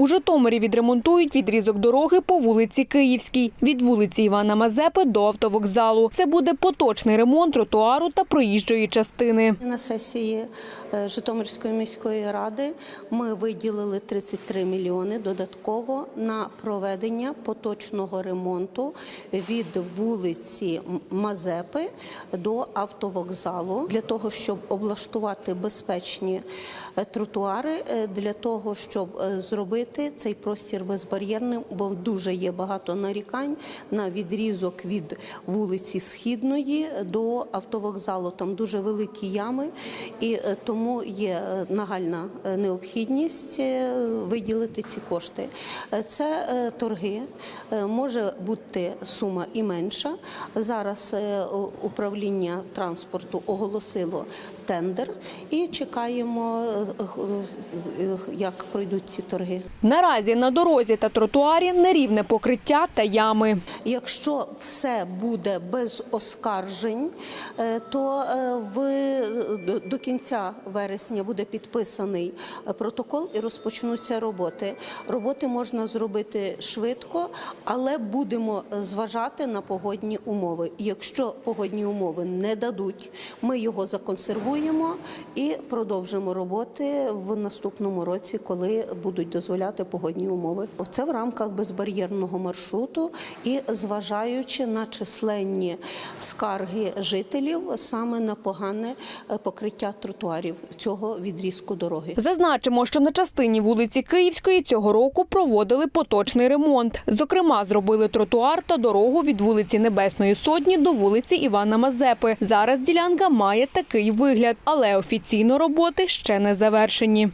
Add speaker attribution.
Speaker 1: У Житомирі відремонтують відрізок дороги по вулиці Київській від вулиці Івана Мазепи до автовокзалу. Це буде поточний ремонт тротуару та проїжджої частини.
Speaker 2: На сесії е, Житомирської міської ради ми виділили 33 мільйони додатково на проведення поточного ремонту від вулиці Мазепи до автовокзалу для того, щоб облаштувати безпечні е, тротуари, е, для того, щоб е, зробити цей простір безбар'єрним, бо дуже є багато нарікань на відрізок від вулиці Східної до автовокзалу. Там дуже великі ями, і е, тому є е, нагальна е, необхідність виділити ці кошти. Це торги, може бути сума і менша. Зараз управління транспорту оголосило тендер і чекаємо, як пройдуть ці торги.
Speaker 1: Наразі на дорозі та тротуарі нерівне покриття та ями.
Speaker 2: Якщо все буде без оскаржень, е, то е, в до- кінця вересня буде підписаний е, протокол і розпочнуться роботи. Роботи можна зробити швидко, але будемо зважати на погодні умови. Якщо погодні умови не дадуть, ми його законсервуємо і продовжимо роботи в наступному році, коли будуть дозволяти погодні умови. Це в рамках безбар'єрного маршруту і зважаючи на численні скарги жителів саме на погане е, покриття тротуарів цього відрізку дороги.
Speaker 1: Зазначимо, що на частині вулиці Київської цього року проводили поточний ремонт. Зокрема, зробили тротуар та дорогу від вулиці Небесної Сотні до вулиці Івана Мазепи. Зараз ділянка має такий вигляд, але офіційно роботи ще не завершені.